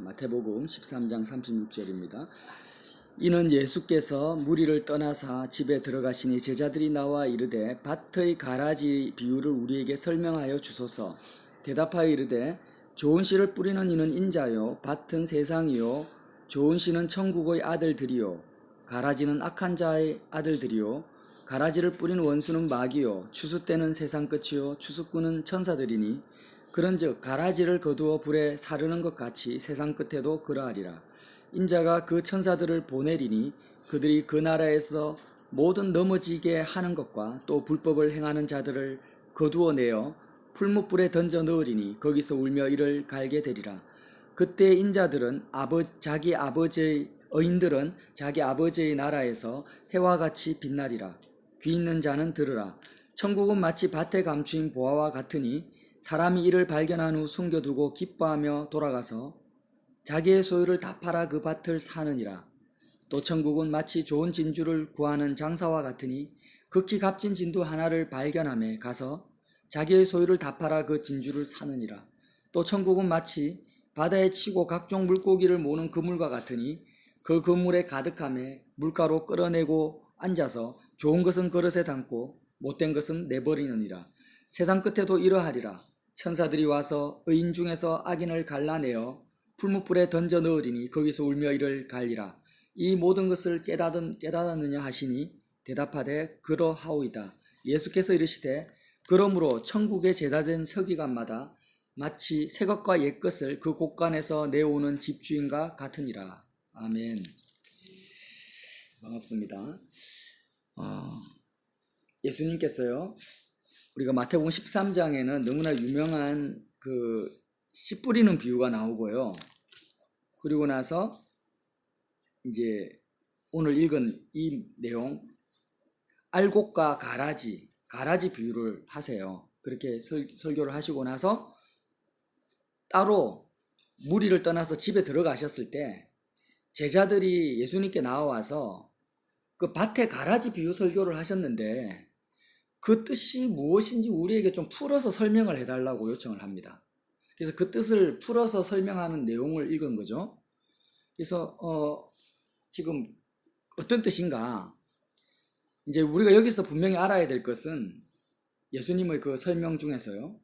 마태복음 13장 36절입니다. 이는 예수께서 무리를 떠나사 집에 들어가시니 제자들이 나와 이르되 밭의 가라지 비유를 우리에게 설명하여 주소서. 대답하여 이르되 좋은 씨를 뿌리는 이는 인자요 밭은 세상이요 좋은 씨는 천국의 아들들이요 가라지는 악한 자의 아들들이요 가라지를 뿌린 원수는 마귀요 추수 때는 세상 끝이요 추수꾼은 천사들이니 그런즉 가라지를 거두어 불에 사르는 것 같이 세상 끝에도 그러하리라. 인자가 그 천사들을 보내리니 그들이 그 나라에서 모든 넘어지게 하는 것과 또 불법을 행하는 자들을 거두어 내어 풀무불에 던져 넣으리니 거기서 울며 이를 갈게 되리라. 그때 인자들은 아버 자기 아버지의 어인들은 자기 아버지의 나라에서 해와 같이 빛나리라. 귀 있는 자는 들으라. 천국은 마치 밭에 감추인 보화와 같으니 사람이 이를 발견한 후 숨겨두고 기뻐하며 돌아가서 자기의 소유를 다 팔아 그 밭을 사느니라. 또 천국은 마치 좋은 진주를 구하는 장사와 같으니 극히 값진 진도 하나를 발견함에 가서 자기의 소유를 다 팔아 그 진주를 사느니라. 또 천국은 마치 바다에 치고 각종 물고기를 모는 그물과 같으니 그 그물에 가득함에 물가로 끌어내고 앉아서 좋은 것은 그릇에 담고 못된 것은 내버리느니라. 세상 끝에도 이러하리라. 천사들이 와서 의인 중에서 악인을 갈라내어 풀무불에 던져 넣으리니 거기서 울며 이를 갈리라. 이 모든 것을 깨닫은, 깨닫았느냐 하시니 대답하되 그러하오이다. 예수께서 이르시되 그러므로 천국에 제다된 서기관마다 마치 새 것과 옛 것을 그 곳간에서 내오는 집주인과 같으니라. 아멘. 반갑습니다. 어, 예수님께서요, 우리가 마태복음 13장에는 너무나 유명한 그 씨 뿌리는 비유가 나오고요. 그리고 나서 이제 오늘 읽은 이 내용 알곡과 가라지, 가라지 비유를 하세요. 그렇게 설, 설교를 하시고 나서 따로 무리를 떠나서 집에 들어가셨을 때 제자들이 예수님께 나와서 그 밭에 가라지 비유 설교를 하셨는데 그 뜻이 무엇인지 우리에게 좀 풀어서 설명을 해달라고 요청을 합니다. 그래서 그 뜻을 풀어서 설명하는 내용을 읽은 거죠. 그래서 어, 지금 어떤 뜻인가? 이제 우리가 여기서 분명히 알아야 될 것은 예수님의 그 설명 중에서요.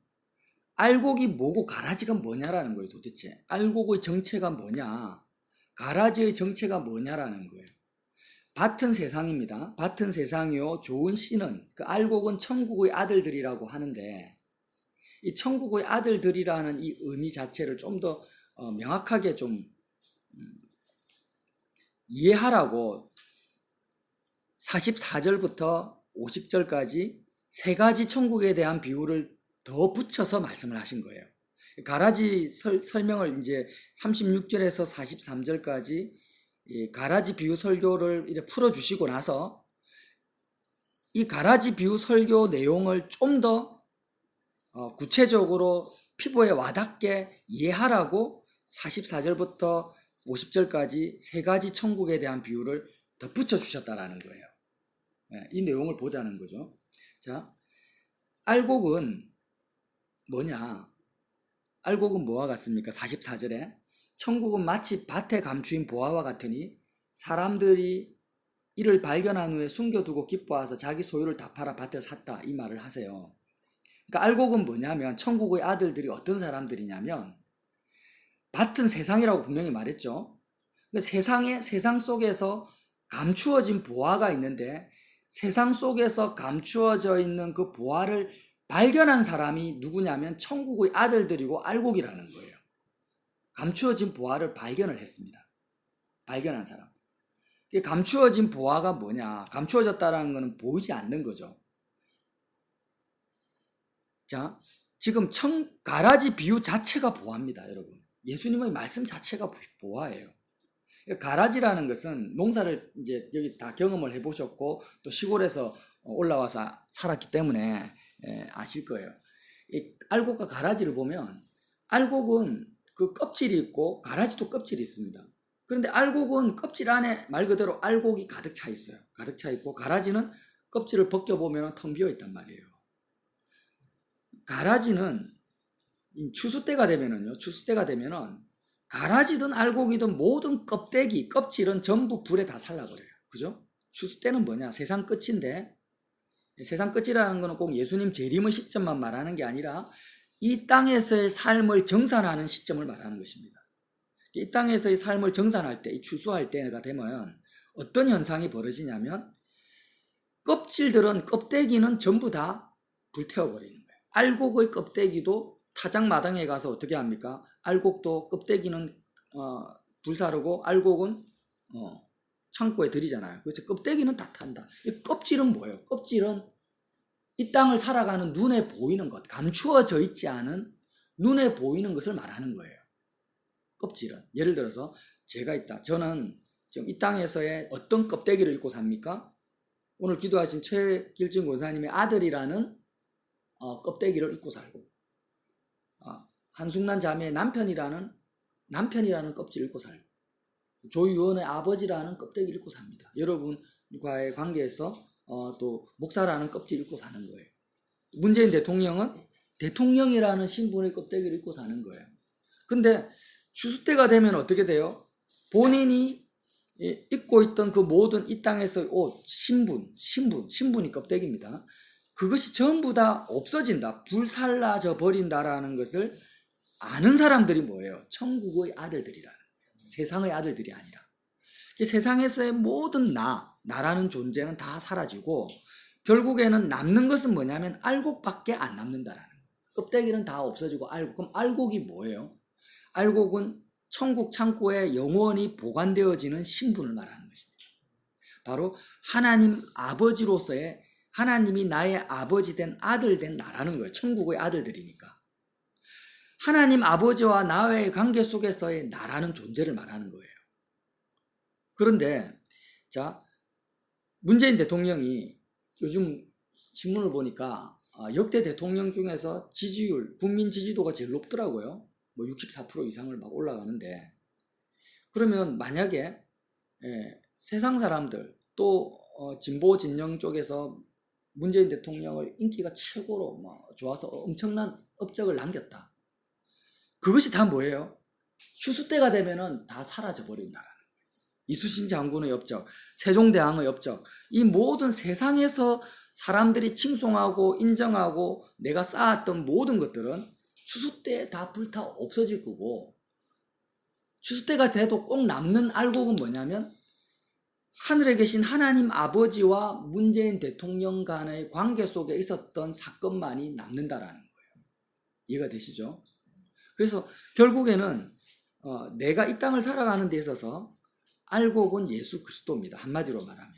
알곡이 뭐고 가라지가 뭐냐라는 거예요, 도대체. 알곡의 정체가 뭐냐? 가라지의 정체가 뭐냐라는 거예요. 밭은 세상입니다. 밭은 세상이요. 좋은 씨는 그 알곡은 천국의 아들들이라고 하는데 이 천국의 아들들이라는 이 의미 자체를 좀더 어, 명확하게 좀 음, 이해하라고 44절부터 50절까지 세 가지 천국에 대한 비유를 더 붙여서 말씀을 하신 거예요. 가라지 설, 설명을 이제 36절에서 43절까지 가라지 비유 설교를 이렇게 풀어주시고 나서 이 가라지 비유 설교 내용을 좀더 어, 구체적으로 피부에 와닿게 이해하라고 44절부터 50절까지 세 가지 천국에 대한 비유를 덧붙여 주셨다라는 거예요. 네, 이 내용을 보자는 거죠. 자, 알곡은 뭐냐? 알곡은 뭐와 같습니까? 44절에 천국은 마치 밭에 감추인 보화와 같으니 사람들이 이를 발견한 후에 숨겨두고 기뻐해서 자기 소유를 다 팔아 밭을 샀다 이 말을 하세요. 그러니까 알곡은 뭐냐면 천국의 아들들이 어떤 사람들이냐면 밭은 세상이라고 분명히 말했죠. 그러니까 세상에 세상 속에서 감추어진 보화가 있는데 세상 속에서 감추어져 있는 그 보화를 발견한 사람이 누구냐면 천국의 아들들이고 알곡이라는 거예요. 감추어진 보화를 발견을 했습니다. 발견한 사람. 감추어진 보화가 뭐냐? 감추어졌다는 것은 보이지 않는 거죠. 자, 지금 청, 가라지 비유 자체가 보화입니다, 여러분. 예수님의 말씀 자체가 보화예요. 가라지라는 것은 농사를 이제 여기 다 경험을 해보셨고 또 시골에서 올라와서 살았기 때문에 예, 아실 거예요. 이 알곡과 가라지를 보면 알곡은 그 껍질이 있고 가라지도 껍질이 있습니다. 그런데 알곡은 껍질 안에 말 그대로 알곡이 가득 차 있어요. 가득 차 있고 가라지는 껍질을 벗겨보면 텅 비어 있단 말이에요. 가라지는 추수 때가 되면은요. 추수 때가 되면은 가라지든 알곡이든 모든 껍데기, 껍질은 전부 불에 다 살라버려요. 그죠? 추수 때는 뭐냐? 세상 끝인데 세상 끝이라는 거는 꼭 예수님 재림의 시점만 말하는 게 아니라 이 땅에서의 삶을 정산하는 시점을 말하는 것입니다. 이 땅에서의 삶을 정산할 때, 이 추수할 때가 되면 어떤 현상이 벌어지냐면 껍질들은 껍데기는 전부 다 불태워버리는 거예요. 알곡의 껍데기도 타작 마당에 가서 어떻게 합니까? 알곡도 껍데기는 어, 불사르고 알곡은 어, 창고에 들이잖아요. 그래서 껍데기는 다 탄다. 이 껍질은 뭐예요? 껍질은 이 땅을 살아가는 눈에 보이는 것, 감추어져 있지 않은 눈에 보이는 것을 말하는 거예요. 껍질은. 예를 들어서 제가 있다. 저는 지금 이 땅에서의 어떤 껍데기를 입고 삽니까? 오늘 기도하신 최길진 권사님의 아들이라는 어, 껍데기를 입고 살고 어, 한순난 자매의 남편이라는 남편이라는 껍질을 입고 살고 조의원의 아버지라는 껍데기를 입고 삽니다. 여러분과의 관계에서 어, 또 목사라는 껍질 입고 사는 거예요. 문재인 대통령은 대통령이라는 신분의 껍데기를 입고 사는 거예요. 근데 추수 때가 되면 어떻게 돼요? 본인이 이- 입고 있던 그 모든 이 땅에서 옷, 신분, 신분, 신분이 껍데기입니다. 그것이 전부 다 없어진다, 불살라져 버린다라는 것을 아는 사람들이 뭐예요? 천국의 아들들이라는 거예요. 세상의 아들들이 아니라. 이 세상에서의 모든 나, 나라는 존재는 다 사라지고 결국에는 남는 것은 뭐냐면 알곡밖에 안 남는다라는 거예요. 껍데기는 다 없어지고 알곡. 그럼 알곡이 뭐예요? 알곡은 천국 창고에 영원히 보관되어지는 신분을 말하는 것입니다. 바로 하나님 아버지로서의 하나님이 나의 아버지 된 아들 된 나라는 거예요. 천국의 아들들이니까. 하나님 아버지와 나의 관계 속에서의 나라는 존재를 말하는 거예요. 그런데 자 문재인 대통령이 요즘 신문을 보니까 아, 역대 대통령 중에서 지지율, 국민 지지도가 제일 높더라고요. 뭐 64% 이상을 막 올라가는데 그러면 만약에 예, 세상 사람들 또 어, 진보 진영 쪽에서 문재인 대통령의 인기가 최고로 뭐 좋아서 엄청난 업적을 남겼다. 그것이 다 뭐예요? 추수 때가 되면은 다 사라져 거예요. 이수신 장군의 업적, 세종대왕의 업적, 이 모든 세상에서 사람들이 칭송하고 인정하고 내가 쌓았던 모든 것들은 추수 때 다 불타 없어질 거고 추수 때가 돼도 꼭 남는 알곡은 뭐냐면 하늘에 계신 하나님 아버지와 문재인 대통령 간의 관계 속에 있었던 사건만이 남는다라는 거예요. 이해가 되시죠? 그래서 결국에는 어, 내가 이 땅을 살아가는 데 있어서 알곡은 예수 그리스도입니다. 한마디로 말하면.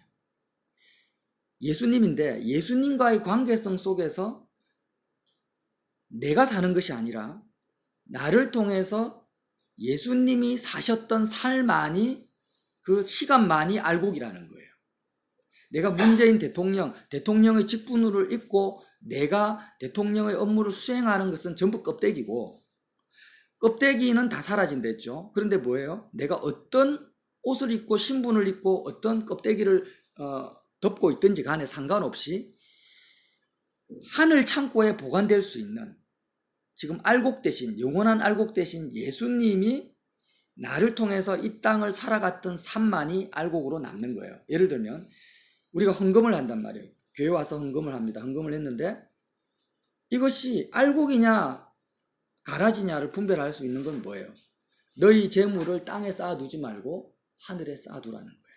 예수님인데 예수님과의 관계성 속에서 내가 사는 것이 아니라 나를 통해서 예수님이 사셨던 삶만이 그 시간만이 알곡이라는 거예요. 내가 문재인 대통령, 대통령의 직분을 입고 내가 대통령의 업무를 수행하는 것은 전부 껍데기고 껍데기는 다 사라진댔죠. 그런데 뭐예요? 내가 어떤 옷을 입고 신분을 입고 어떤 껍데기를 어, 덮고 있든지 간에 상관없이 하늘 창고에 보관될 수 있는 지금 알곡 대신 영원한 알곡 대신 예수님이 나를 통해서 이 땅을 살아갔던 삶만이 알곡으로 남는 거예요. 예를 들면 우리가 헌금을 한단 말이에요. 교회 와서 헌금을 합니다. 헌금을 했는데 이것이 알곡이냐 가라지냐를 분별할 수 있는 건 뭐예요? 너희 재물을 땅에 쌓아두지 말고 하늘에 쌓아두라는 거예요.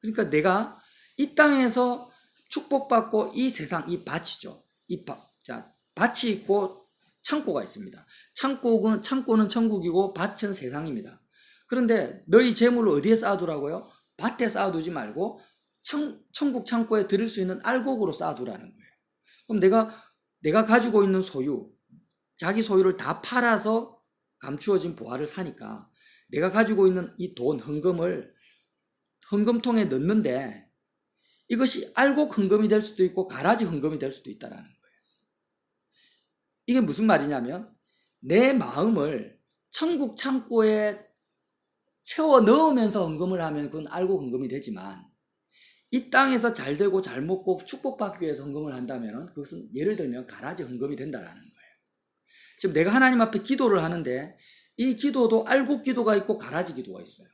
그러니까 내가 이 땅에서 축복받고 이 세상, 이 밭이죠. 이 밭, 자, 밭이 있고 창고가 있습니다. 창고는, 창고는 천국이고 밭은 세상입니다. 그런데 너희 재물을 어디에 쌓아두라고요? 밭에 쌓아두지 말고 청, 천국 창고에 들을 수 있는 알곡으로 쌓아두라는 거예요. 그럼 내가, 내가 가지고 있는 소유, 자기 소유를 다 팔아서 감추어진 보화를 사니까 내가 가지고 있는 이 돈, 헌금을 헌금통에 넣는데 이것이 알곡 헌금이 될 수도 있고 가라지 헌금이 될 수도 있다라는 거예요. 이게 무슨 말이냐면 내 마음을 천국 창고에 채워 넣으면서 헌금을 하면 그건 알곡 헌금이 되지만 이 땅에서 잘 되고 잘 먹고 축복받기 위해서 헌금을 한다면 그것은 예를 들면 가라지 헌금이 된다라는 거예요. 지금 내가 하나님 앞에 기도를 하는데 이 기도도 알곡 기도가 있고 가라지 기도가 있어요.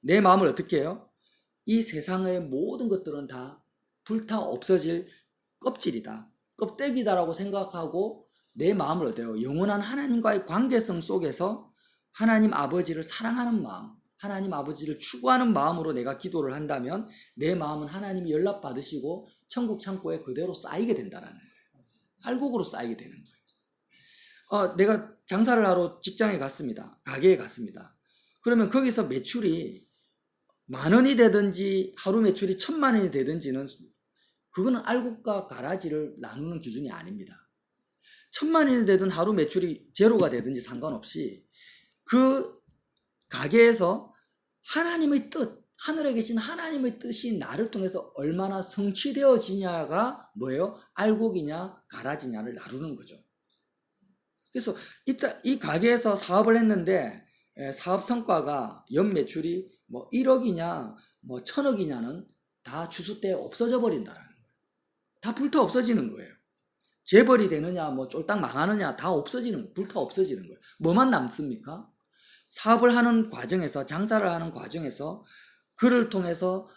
내 마음을 어떻게 해요? 이 세상의 모든 것들은 다 불타 없어질 껍질이다. 껍데기다라고 생각하고 내 마음을 어때요? 영원한 하나님과의 관계성 속에서 하나님 아버지를 사랑하는 마음, 하나님 아버지를 추구하는 마음으로 내가 기도를 한다면 내 마음은 하나님이 연락받으시고 천국 창고에 그대로 쌓이게 된다는 거예요. 알곡으로 쌓이게 되는 거예요. 어, 내가 장사를 하러 직장에 갔습니다. 가게에 갔습니다. 그러면 거기서 매출이 만 원이 되든지 하루 매출이 천만 원이 되든지는 그거는 알곡과 가라지를 나누는 기준이 아닙니다. 천만 원이 되든 하루 매출이 제로가 되든지 상관없이 그 가게에서 하나님의 뜻, 하늘에 계신 하나님의 뜻이 나를 통해서 얼마나 성취되어지냐가 뭐예요? 알곡이냐, 가라지냐를 나누는 거죠. 그래서 이따 이 가게에서 사업을 했는데 에, 사업 성과가 연 매출이 뭐 1억이냐, 뭐 천억이냐는 다 주수 때 없어져 버린다라는 거예요. 다 불타 없어지는 거예요. 재벌이 되느냐, 뭐 쫄딱 망하느냐 다 없어지는. 불타 없어지는 거예요. 뭐만 남습니까? 사업을 하는 과정에서 장사를 하는 과정에서 그를 통해서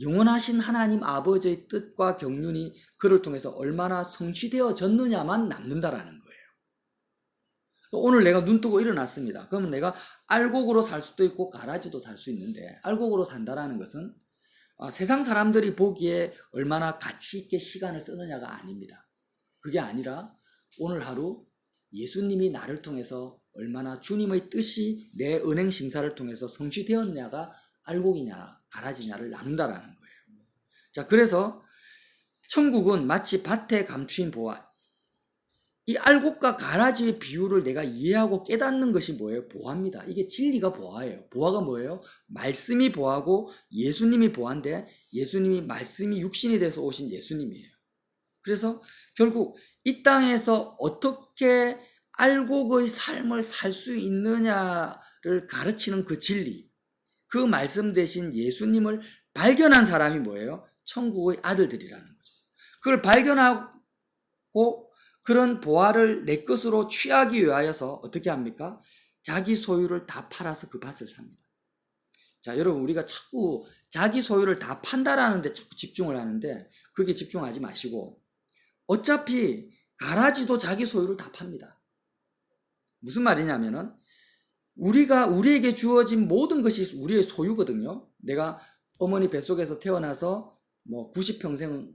영원하신 하나님 아버지의 뜻과 경륜이 그를 통해서 얼마나 성취되어졌느냐만 남는다라는 거예요. 오늘 내가 눈 뜨고 일어났습니다. 그러면 내가 알곡으로 살 수도 있고 가라지도 살 수 있는데 알곡으로 산다라는 것은 아, 세상 사람들이 보기에 얼마나 가치 있게 시간을 쓰느냐가 아닙니다. 그게 아니라 오늘 하루 예수님이 나를 통해서 얼마나 주님의 뜻이 내 은행 심사를 통해서 성취되었냐가 알곡이냐 가라지냐를 나눈다라는 거예요. 자, 그래서 천국은 마치 밭에 감추인 보화. 이 알곡과 가라지의 비유를 내가 이해하고 깨닫는 것이 뭐예요? 보화입니다. 이게 진리가 보화예요. 보화가 뭐예요? 말씀이 보화고 예수님이 보화인데 예수님이 말씀이 육신이 돼서 오신 예수님이에요. 그래서 결국 이 땅에서 어떻게 알곡의 삶을 살 수 있느냐를 가르치는 그 진리, 그 말씀 대신 예수님을 발견한 사람이 뭐예요? 천국의 아들들이라는 거죠. 그걸 발견하고 그런 보화를 내 것으로 취하기 위하여서 어떻게 합니까? 자기 소유를 다 팔아서 그 밭을 삽니다. 자, 여러분, 우리가 자꾸 자기 소유를 다 판다라는 데 자꾸 집중을 하는데, 그게 집중하지 마시고, 어차피 가라지도 자기 소유를 다 팝니다. 무슨 말이냐면은, 우리가, 우리에게 주어진 모든 것이 우리의 소유거든요. 내가 어머니 뱃속에서 태어나서 뭐 90평생을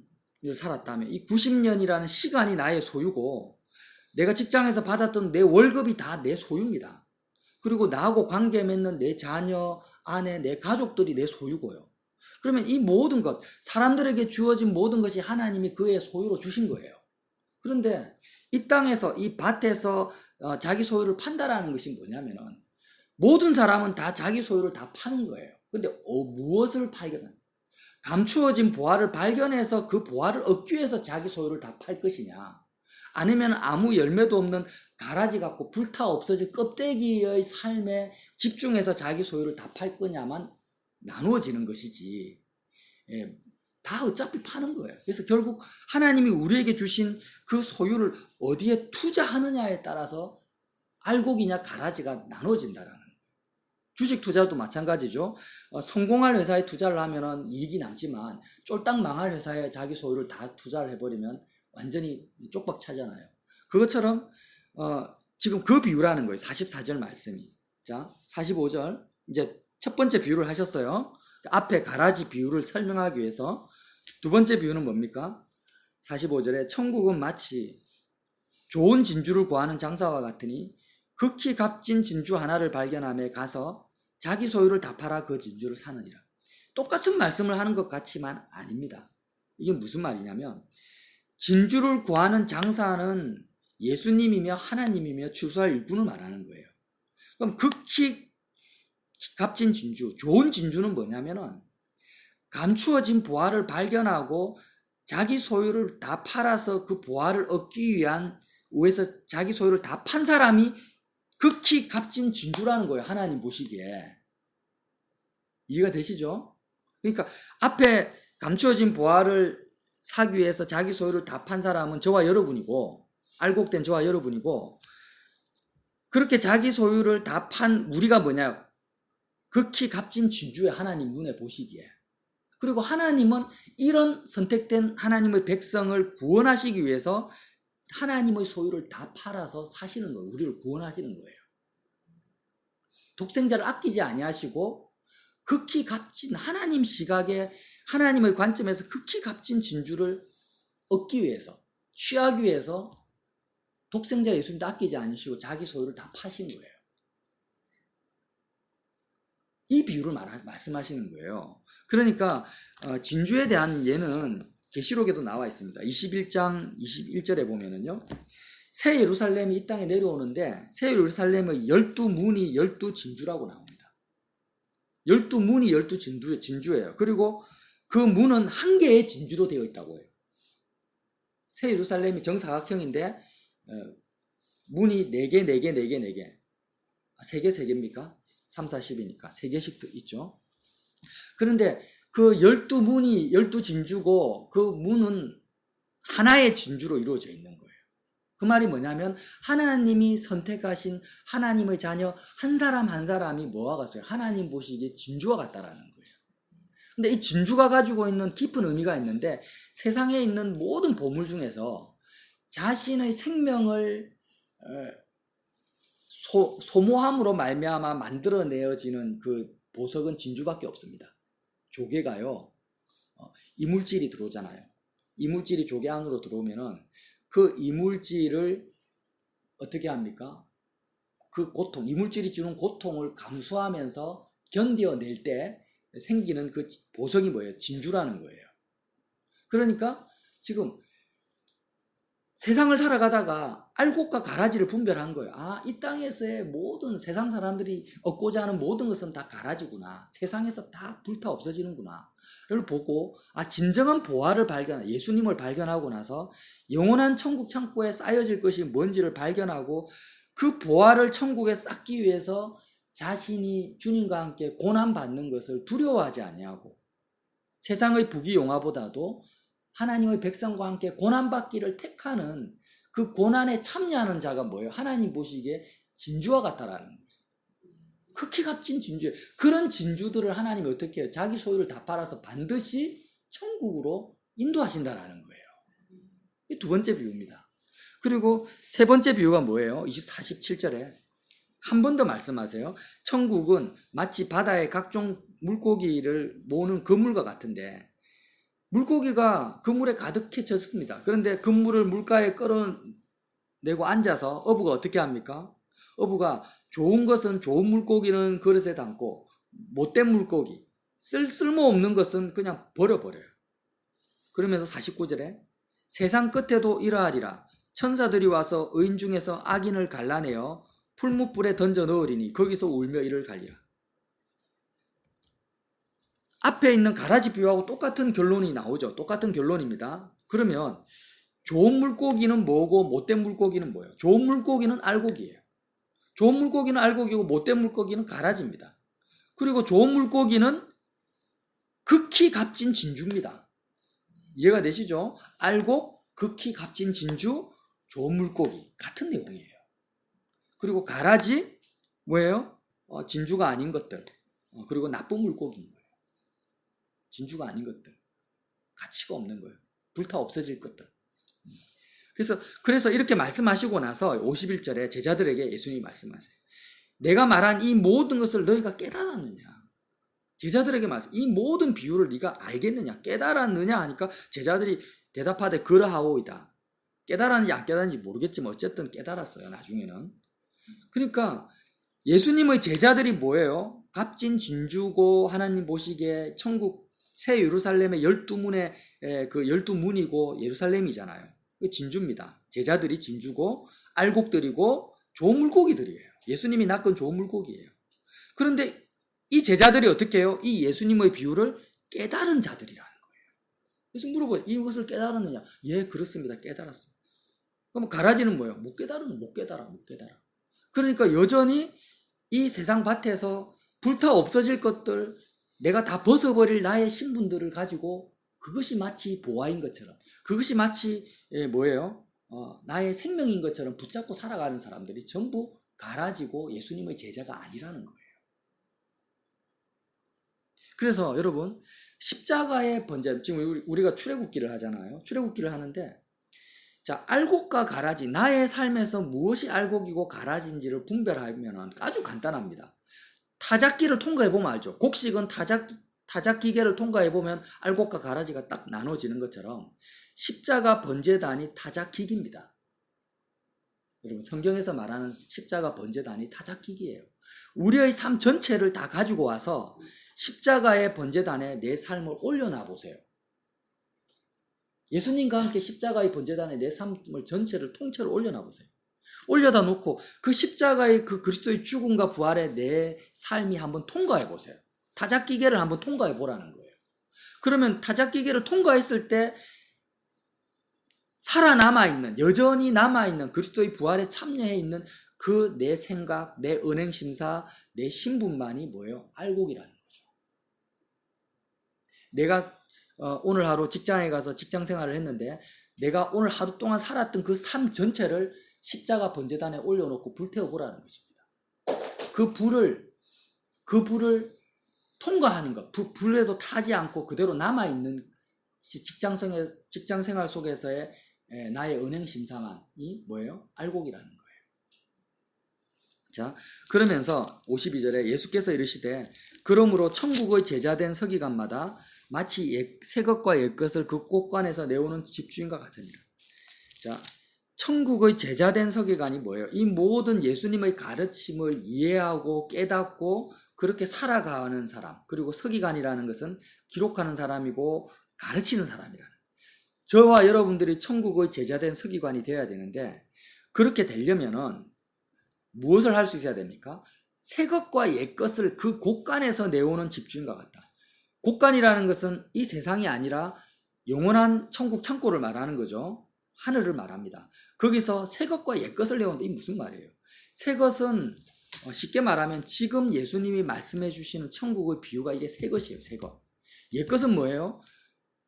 살았다면, 이 90년이라는 시간이 나의 소유고, 내가 직장에서 받았던 내 월급이 다 내 소유입니다. 그리고 나하고 관계 맺는 내 자녀, 아내, 내 가족들이 내 소유고요. 그러면 이 모든 것, 사람들에게 주어진 모든 것이 하나님이 그의 소유로 주신 거예요. 그런데 이 땅에서, 이 밭에서 어, 자기 소유를 판다라는 것이 뭐냐면은 모든 사람은 다 자기 소유를 다 파는 거예요. 근데 어, 무엇을 발견한? 감추어진 보화를 발견해서 그 보화를 얻기 위해서 자기 소유를 다 팔 것이냐? 아니면 아무 열매도 없는 가라지 같고 불타 없어질 껍데기의 삶에 집중해서 자기 소유를 다 팔 거냐만 나누어지는 것이지. 예, 다 어차피 파는 거예요. 그래서 결국 하나님이 우리에게 주신 그 소유를 어디에 투자하느냐에 따라서 알곡이냐 가라지가 나눠진다라는. 주식 투자도 마찬가지죠. 어, 성공할 회사에 투자를 하면은 이익이 남지만 쫄딱 망할 회사에 자기 소유를 다 투자를 해버리면 완전히 쪽박 차잖아요. 그것처럼 어, 지금 그 비유라는 거예요. 44절 말씀이. 자, 45절 이제 첫 번째 비유를 하셨어요. 앞에 가라지 비유를 설명하기 위해서 두 번째 비유는 뭡니까? 45절에 천국은 마치 좋은 진주를 구하는 장사와 같으니 극히 값진 진주 하나를 발견함에 가서 자기 소유를 다 팔아 그 진주를 사느니라. 똑같은 말씀을 하는 것 같지만 아닙니다. 이게 무슨 말이냐면 진주를 구하는 장사는 예수님이며 하나님이며 추수할 일꾼을 말하는 거예요. 그럼 극히 값진 진주, 좋은 진주는 뭐냐면은 감추어진 보화를 발견하고 자기 소유를 다 팔아서 그 보화를 얻기 위한 위해서 자기 소유를 다 판 사람이 극히 값진 진주라는 거예요. 하나님 보시기에. 이해가 되시죠? 그러니까 앞에 감추어진 보화를 사기 위해서 자기 소유를 다 판 사람은 저와 여러분이고 알곡된 저와 여러분이고 그렇게 자기 소유를 다 판 우리가 뭐냐? 극히 값진 진주의 하나님 눈에 보시기에. 그리고 하나님은 이런 선택된 하나님의 백성을 구원하시기 위해서 하나님의 소유를 다 팔아서 사시는 거예요. 우리를 구원하시는 거예요. 독생자를 아끼지 아니하시고 극히 값진 하나님 시각에 하나님의 관점에서 극히 값진 진주를 얻기 위해서 취하기 위해서 독생자 예수님도 아끼지 않으시고 자기 소유를 다 파신 거예요. 이 비유를 말, 말씀하시는 거예요. 그러니까 어, 진주에 대한 예는 계시록에도 나와 있습니다. 21장 21절에 보면은요. 새 예루살렘이 이 땅에 내려오는데 새 예루살렘의 열두 문이 열두 진주라고 나옵니다. 열두 문이 열두 진주, 진주예요. 그리고 그 문은 한 개의 진주로 되어 있다고 해요. 새 예루살렘이 정사각형인데 어, 문이 네 개, 네 개, 네 개, 네 개. 아, 세 개, 세 개입니까? 3, 4, 10이니까 세 개씩 있죠. 그런데 그 열두 문이 열두 진주고 그 문은 하나의 진주로 이루어져 있는 거예요. 그 말이 뭐냐면 하나님이 선택하신 하나님의 자녀 한 사람 한 사람이 뭐와 같아요? 하나님 보시기에 진주와 같다라는 거예요. 근데 이 진주가 가지고 있는 깊은 의미가 있는데 세상에 있는 모든 보물 중에서 자신의 생명을 어, 소, 소모함으로 말미암아 만들어내어지는 그 보석은 진주밖에 없습니다. 조개가요, 어, 이물질이 들어오잖아요. 이물질이 조개 안으로 들어오면은 그 이물질을 어떻게 합니까? 그 고통, 이물질이 주는 고통을 감수하면서 견뎌낼 때 생기는 그 보석이 뭐예요? 진주라는 거예요. 그러니까 지금 세상을 살아가다가 알곡과 가라지를 분별한 거예요. 아, 이 땅에서의 모든 세상 사람들이 얻고자 하는 모든 것은 다 가라지구나. 세상에서 다 불타 없어지는구나. 를 보고, 아, 진정한 보화를 발견, 예수님을 발견하고 나서 영원한 천국 창고에 쌓여질 것이 뭔지를 발견하고 그 보화를 천국에 쌓기 위해서 자신이 주님과 함께 고난 받는 것을 두려워하지 아니하고 세상의 부귀 영화보다도 하나님의 백성과 함께 고난받기를 택하는 그 고난에 참여하는 자가 뭐예요? 하나님 보시기에 진주와 같다라는 거예요. 극히 값진 진주. 그런 진주들을 하나님이 어떻게 해요? 자기 소유를 다 팔아서 반드시 천국으로 인도하신다라는 거예요. 이 두 번째 비유입니다. 그리고 세 번째 비유가 뭐예요? 24, 17절에 한 번 더 말씀하세요. 천국은 마치 바다의 각종 물고기를 모으는 그물과 같은데 물고기가 그물에 가득해 졌습니다. 그런데 그물을 물가에 끌어내고 앉아서 어부가 어떻게 합니까? 어부가 좋은 것은 좋은 물고기는 그릇에 담고 못된 물고기, 쓸, 쓸모없는 것은 그냥 버려버려요. 그러면서 49절에 세상 끝에도 이러하리라. 천사들이 와서 의인 중에서 악인을 갈라내어 풀무불에 던져 넣으리니 거기서 울며 이를 갈리라. 앞에 있는 가라지 비유하고 똑같은 결론이 나오죠. 똑같은 결론입니다. 그러면 좋은 물고기는 뭐고 못된 물고기는 뭐예요? 좋은 물고기는 알고기예요. 좋은 물고기는 알고기고 못된 물고기는 가라지입니다. 그리고 좋은 물고기는 극히 값진 진주입니다. 이해가 되시죠? 알고 극히 값진 진주, 좋은 물고기 같은 내용이에요. 그리고 가라지 뭐예요? 어, 진주가 아닌 것들 어, 그리고 나쁜 거예요. 진주가 아닌 것들 가치가 없는 거예요. 불타 없어질 것들. 그래서 그래서 이렇게 말씀하시고 나서 51절에 제자들에게 예수님이 말씀하세요. 내가 말한 이 모든 것을 너희가 깨달았느냐? 제자들에게 말씀. 이 모든 비유를 네가 알겠느냐? 깨달았느냐 하니까 제자들이 대답하되 그러하오이다. 깨달았는지 안 깨달았는지 모르겠지만 어쨌든 깨달았어요. 나중에는. 그러니까 예수님의 제자들이 뭐예요? 값진 진주고 하나님 보시기에 천국 새 예루살렘의 열두 문의 그 열두 문이고 예루살렘이잖아요. 그 진주입니다. 제자들이 진주고 알곡들이고 좋은 물고기들이에요. 예수님이 낚은 좋은 물고기예요. 그런데 이 제자들이 어떻게 해요? 이 예수님의 비유를 깨달은 자들이라는 거예요. 그래서 물어봐요. 이것을 깨달았느냐? 예, 그렇습니다. 깨달았습니다. 그럼 가라지는 뭐예요? 못 깨달으면 못 깨달아, 못 깨달아. 그러니까 여전히 이 세상 밭에서 불타 없어질 것들, 내가 다 벗어버릴 나의 신분들을 가지고 그것이 마치 보화인 것처럼, 그것이 마치 예, 뭐예요? 어, 나의 생명인 것처럼 붙잡고 살아가는 사람들이 전부 가라지고 예수님의 제자가 아니라는 거예요. 그래서 여러분 십자가의 번제 지금 우리- 우리가 출애굽기를 하잖아요. 출애굽기를 하는데 자 알곡과 가라지 나의 삶에서 무엇이 알곡이고 가라지인지를 분별하면 아주 간단합니다. 타작기를 통과해 보면 알죠. 곡식은 타작 타작 기계를 통과해 보면 알곡과 가라지가 딱 나눠지는 것처럼 십자가 번제단이 타작 기기입니다. 여러분 성경에서 말하는 십자가 번제단이 타작 기기예요. 우리의 삶 전체를 다 가지고 와서 십자가의 번제단에 내 삶을 올려놔 보세요. 예수님과 함께 십자가의 번제단에 내 삶을 전체를 통째로 올려놔 보세요. 올려다 놓고 그 십자가의 그 그리스도의 죽음과 부활에 내 삶이 한번 통과해 보세요. 타작 기계를 한번 통과해 보라는 거예요. 그러면 타작 기계를 통과했을 때 살아남아 있는 여전히 남아 있는 그리스도의 부활에 참여해 있는 그 내 생각, 내 은행 심사, 내 신분만이 뭐예요? 알곡이라는 거죠. 내가 어, 오늘 하루 직장에 가서 직장 생활을 했는데 내가 오늘 하루 동안 살았던 그 삶 전체를 십자가 번제단에 올려놓고 불태워 보라는 것입니다. 그 불을 그 불을 통과하는 것, 불, 불에도 타지 않고 그대로 남아 있는 직장 생활 직장 생활 속에서의 에, 나의 은행 심상한이 뭐예요? 알곡이라는 거예요. 자, 그러면서 52절에 예수께서 이르시되 그러므로 천국의 제자된 서기관마다 마치 옛, 새 것과 옛 것을 그 꽃관에서 내오는 집주인과 같으니라. 자, 천국의 제자된 서기관이 뭐예요? 이 모든 예수님의 가르침을 이해하고 깨닫고 그렇게 살아가는 사람. 그리고 서기관이라는 것은 기록하는 사람이고 가르치는 사람이라는. 저와 여러분들이 천국의 제자된 서기관이 되어야 되는데 그렇게 되려면은 무엇을 할 수 있어야 됩니까? 새 것과 옛 것을 그 곳간에서 내오는 집주인과 같다. 곳간이라는 것은 이 세상이 아니라 영원한 천국 창고를 말하는 거죠. 하늘을 말합니다. 거기서 새 것과 옛 것을 내온다. 이 무슨 말이에요? 새 것은 어, 쉽게 말하면 지금 예수님이 말씀해 주시는 천국의 비유가 이게 새 것이에요. 새 것. 옛 것은 뭐예요?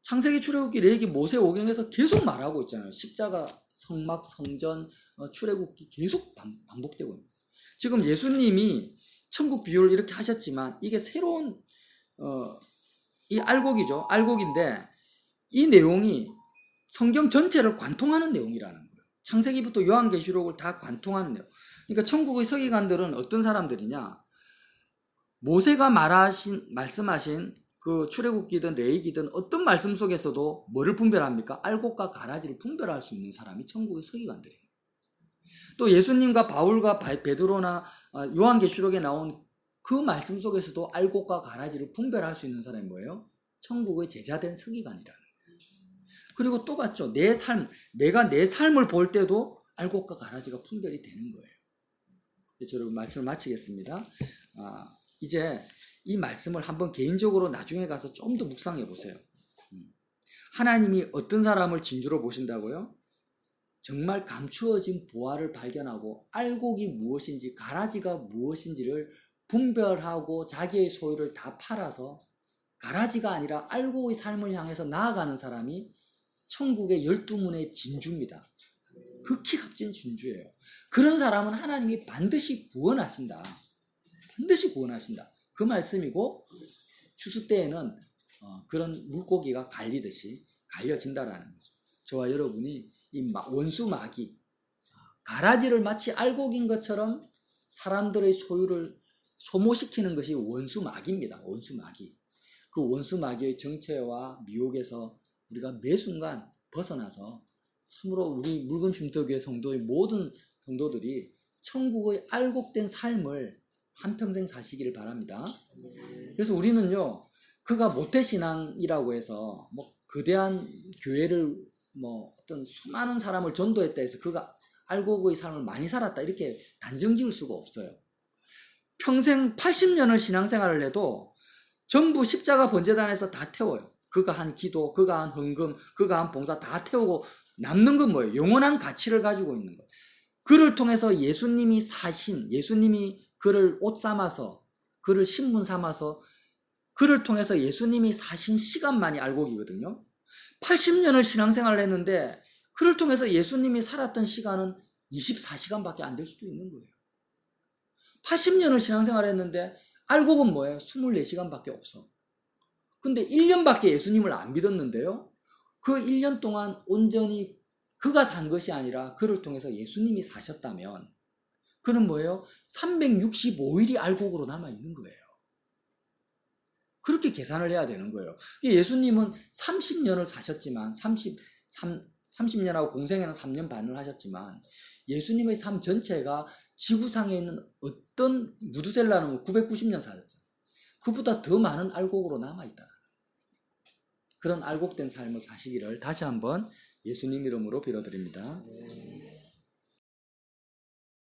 창세기 출애굽기 레기 모세 오경에서 계속 말하고 있잖아요. 십자가 성막 성전 어, 출애굽기 계속 반, 반복되고 있는. 지금 예수님이 천국 비유를 이렇게 하셨지만 이게 새로운 어, 이 알곡이죠. 알곡인데 이 내용이 성경 전체를 관통하는 내용이라는. 창세기부터 요한계시록을 다 관통하는 내용. 그러니까 천국의 서기관들은 어떤 사람들이냐? 모세가 말하신 말씀하신 그 출애굽기든 레이기든 어떤 말씀 속에서도 뭐를 분별합니까? 알곡과 가라지를 분별할 수 있는 사람이 천국의 서기관들이에요. 또 예수님과 바울과 바- 베드로나 아, 요한계시록에 나온 그 말씀 속에서도 알곡과 가라지를 분별할 수 있는 사람이 뭐예요? 천국의 제자된 서기관이라는. 그리고 또 봤죠. 내 삶, 내가 내 삶을 볼 때도 알곡과 가라지가 분별이 되는 거예요. 여러분 말씀을 마치겠습니다. 아, 이제 이 말씀을 한번 개인적으로 나중에 가서 좀 더 묵상해 보세요. 음. 하나님이 어떤 사람을 진주로 보신다고요? 정말 감추어진 보화를 발견하고 알곡이 무엇인지 가라지가 무엇인지를 분별하고 자기의 소유를 다 팔아서 가라지가 아니라 알곡의 삶을 향해서 나아가는 사람이 천국의 열두 문의 진주입니다. 극히 값진 진주예요. 그런 사람은 하나님이 반드시 구원하신다. 반드시 구원하신다. 그 말씀이고 추수 때에는 어, 그런 물고기가 갈리듯이 갈려진다라는 거죠. 저와 여러분이 이 마- 원수 마귀 가라지를 마치 알곡인 것처럼 사람들의 소유를 소모시키는 것이 원수 마귀입니다. 원수 마귀. 그 원수 마귀의 정체와 미혹에서 우리가 매 순간 벗어나서 참으로 우리 물금 쉼터교회 성도의 모든 성도들이 천국의 알곡된 삶을 한평생 사시기를 바랍니다. 그래서 우리는요, 그가 모태신앙이라고 해서 뭐 거대한 교회를 뭐 어떤 수많은 사람을 전도했다 해서 그가 알곡의 삶을 많이 살았다 이렇게 단정 지을 수가 없어요. 평생 80년을 신앙생활을 해도 전부 십자가 번제단에서 다 태워요. 그가 한 기도, 그가 한 헌금, 그가 한 봉사 다 태우고 남는 건 뭐예요? 영원한 가치를 가지고 있는 거예요. 그를 통해서 예수님이 사신, 예수님이 그를 옷 삼아서, 그를 신분 삼아서, 그를 통해서 예수님이 사신 시간만이 알곡이거든요. 80년을 신앙생활을 했는데, 그를 통해서 예수님이 살았던 시간은 24시간밖에 안 될 수도 있는 거예요. 80년을 신앙생활 했는데 알곡은 뭐예요? 24시간밖에 없어. 근데 1년밖에 예수님을 안 믿었는데요. 그 1년 동안 온전히 그가 산 것이 아니라 그를 통해서 예수님이 사셨다면 그는 뭐예요? 365일이 알곡으로 남아 있는 거예요. 그렇게 계산을 해야 되는 거예요. 예수님은 30년을 사셨지만 30, 30년하고 공생에는 3년 반을 하셨지만 예수님의 삶 전체가 지구상에 있는 어떤 무두셀라는 990년 살았죠. 그보다 더 많은 알곡으로 남아있다. 그런 알곡된 삶을 사시기를 다시 한번 예수님 이름으로 빌어드립니다.